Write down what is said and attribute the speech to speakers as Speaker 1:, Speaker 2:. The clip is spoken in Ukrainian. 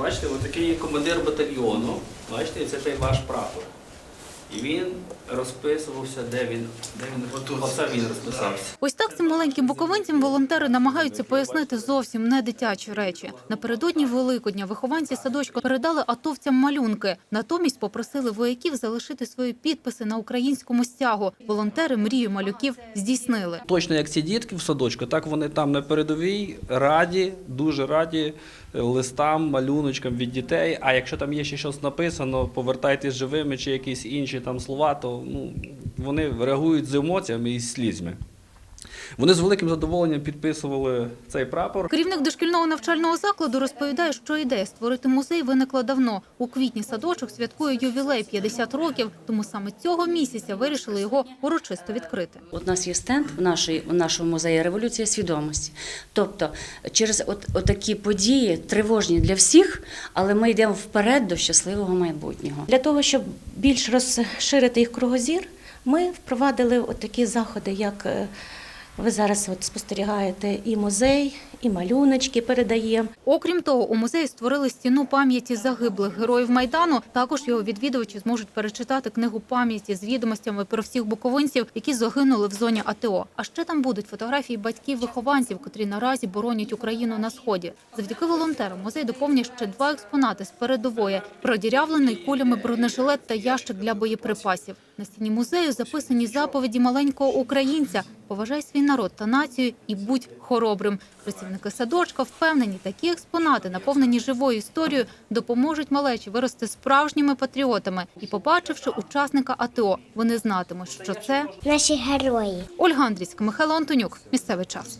Speaker 1: Бачите, ось такий є командир батальйону. Бачите, це той ваш прапор. І він розписувався, де він, де він оце він розписався.
Speaker 2: Ось так цим маленьким буковинцям волонтери намагаються пояснити зовсім не дитячі речі. Напередодні Великодня вихованці садочка передали атовцям малюнки. Натомість попросили вояків залишити свої підписи на українському стягу. Волонтери мрію малюків здійснили.
Speaker 1: Точно як ці дітки в садочку, так вони там на передовій раді, дуже раді е, листам, малюночкам від дітей. А якщо там є ще щось написано, повертайтесь живими чи якісь інші там слова, то ну, вони реагують з емоціями і слізьми. Вони з великим задоволенням підписували цей прапор.
Speaker 2: Керівник дошкільного навчального закладу розповідає, що ідея створити музей виникла давно. У квітні садочок святкує ювілей 50 років, тому саме цього місяця вирішили його урочисто відкрити.
Speaker 3: От у нас є стенд в, нашій, в нашому музеї Революція свідомості. Тобто, через от, от такі події тривожні для всіх, але ми йдемо вперед до щасливого майбутнього.
Speaker 4: Для того, щоб більш розширити їх кругозір, ми впровадили от такі заходи, як е, ви зараз от спостерігаєте, і музей, і малюночки передаємо.
Speaker 2: Окрім того, у музеї створили стіну пам'яті загиблих героїв майдану. Також його відвідувачі зможуть перечитати книгу пам'яті з відомостями про всіх буковинців, які загинули в зоні АТО. А ще там будуть фотографії батьків-вихованців, котрі наразі боронять Україну на сході. Завдяки волонтерам музей доповнює ще два експонати з передової: продірявлений кулями бронежилет та ящик для боєприпасів. На стіні музею записані заповіді маленького українця: поважай свій народ та націю і будь хоробрим. Працівники садочка впевнені, такі експонати, наповнені живою історією, допоможуть малечі вирости справжніми патріотами. І, побачивши учасника АТО, вони знатимуть, що це
Speaker 5: Наші герої.
Speaker 2: Ольга Андрійська, Михайло Антонюк. Місцевий час.